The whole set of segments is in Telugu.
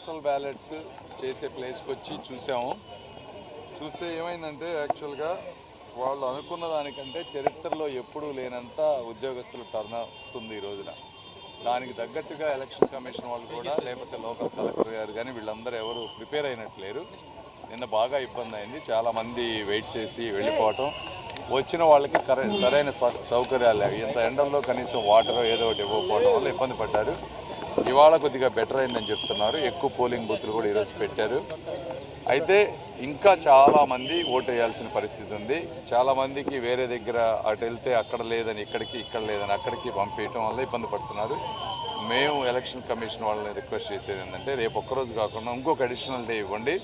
పోస్టల్ బ్యాలెట్స్ చేసే ప్లేస్కి వచ్చి చూసాము. చూస్తే ఏమైందంటే యాక్చువల్గా వాళ్ళు అనుకున్న దానికంటే చరిత్రలో ఎప్పుడూ లేనంత ఉద్యోగస్తులు టర్న్ అవుతుంది ఈ రోజున. దానికి తగ్గట్టుగా ఎలక్షన్ కమిషన్ వాళ్ళు కూడా లేకపోతే లోకల్ కలెక్టర్ గారు కానీ వీళ్ళందరూ ఎవరు ప్రిపేర్ అయినట్లేరు. నిన్న బాగా ఇబ్బంది అయింది. చాలామంది వెయిట్ చేసి వెళ్ళిపోవటం. వచ్చిన వాళ్ళకి సరైన సౌ- సౌకర్యాలు లేవు. ఇంత ఎండల్లో కనీసం వాటర్ ఏదో ఒకటి ఇవ్వకపోవడం వల్ల ఇబ్బంది పడ్డారు. ఇవాళ కొద్దిగా బెటర్ అయిందని చెప్తున్నారు. ఎక్కువ పోలింగ్ బూత్లు కూడా ఈరోజు పెట్టారు. అయితే ఇంకా చాలామంది ఓటు వేయాల్సిన పరిస్థితి ఉంది. చాలామందికి వేరే దగ్గర అటు వెళ్తే అక్కడ లేదని ఇక్కడికి ఇక్కడ లేదని అక్కడికి పంపించడం వల్ల ఇబ్బంది పడుతున్నారు. మేము ఎలక్షన్ కమిషన్ వాళ్ళని రిక్వెస్ట్ చేసేది ఏంటంటే రేపు ఒక్కరోజు కాకుండా ఇంకొక అడిషనల్ డే ఇవ్వండి.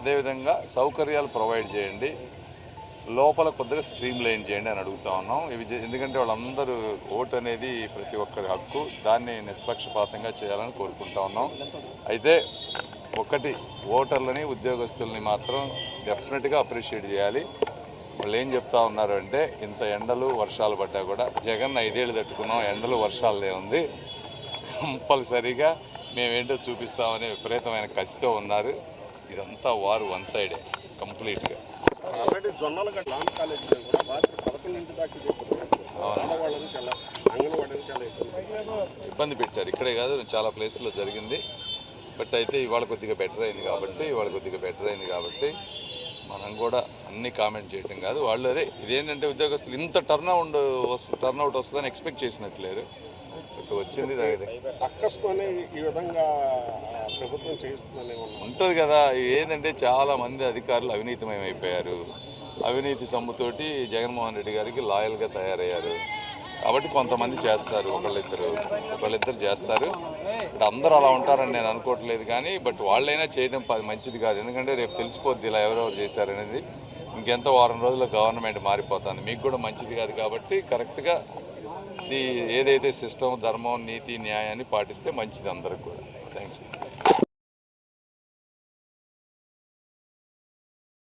అదేవిధంగా సౌకర్యాలు ప్రొవైడ్ చేయండి. లోపల కొద్దిగా స్ట్రీమ్ లైన్ చేయండి అని అడుగుతా ఉన్నాం. ఇవి ఎందుకంటే వాళ్ళందరూ ఓటు అనేది ప్రతి ఒక్కరి హక్కు. దాన్ని నిష్పక్షపాతంగా చేయాలని కోరుకుంటా ఉన్నాం. అయితే ఒకటి ఓటర్లని ఉద్యోగస్తుల్ని మాత్రం డెఫినెట్గా అప్రిషియేట్ చేయాలి. వాళ్ళు ఏం చెప్తా ఉన్నారు అంటే ఇంత ఎండలు వర్షాలు పడ్డా కూడా జగన్ ఐదేళ్ళు తట్టుకున్నాం ఎండలు వర్షాలే ఉంది. కంపల్సరీగా మేమేంటో చూపిస్తామనే విపరీతమైన కసితో ఉన్నారు. ఇదంతా వారు వన్ సైడే కంప్లీట్గా. ఆల్రెడీ జొన్నల లాన్ కాలేజీలో కూడా రాత్రి పదకొండింటి దాకా ఇదే పరిస్థితి. ఆడవాళ్ళని చాలా అంగన్వాడీని చాలా ఇబ్బంది పెట్టారు. ఇక్కడే కాదు చాలా ప్లేసుల్లో జరిగింది. బట్ అయితే ఇవాళ కొద్దిగా బెటర్ అయింది కాబట్టి ఇవాళ కొద్దిగా బెటర్ అయింది కాబట్టి మనం కూడా అన్ని కామెంట్ చేయటం కాదు. వాళ్ళు అదే ఇదేంటంటే ఉద్యోగస్తులు ఇంత టర్న్ అవుట్ వస్తు టర్న్ అవుట్ వస్తుందని ఎక్స్పెక్ట్ చేసినట్లేరు బట్ వచ్చింది దాని అక్కస్తోనే ఈ విధంగా ప్రభుత్వం ఉంటుంది కదా. ఏంటంటే చాలా మంది అధికారులు అవినీతిమయమైపోయారు అవినీతి సొమ్ముతోటి జగన్మోహన్ రెడ్డి గారికి లాయల్గా తయారయ్యారు. కాబట్టి కొంతమంది చేస్తారు. ఒకళ్ళిద్దరు ఒకళ్ళిద్దరు చేస్తారు. బట్ అందరూ అలా ఉంటారని నేను అనుకోవట్లేదు కానీ బట్ వాళ్ళైనా చేయడం మంచిది కాదు. ఎందుకంటే రేపు తెలిసిపోద్ది ఇలా ఎవరెవరు చేశారనేది ఇంకెంత వారం రోజుల్లో గవర్నమెంట్ మారిపోతుంది. మీకు కూడా మంచిది కాదు కాబట్టి కరెక్ట్గా ఏదైతే సిస్టమ్ ధర్మం నీతి న్యాయాన్ని పాటిస్తే మంచిది అందరికి కూడా. Thank you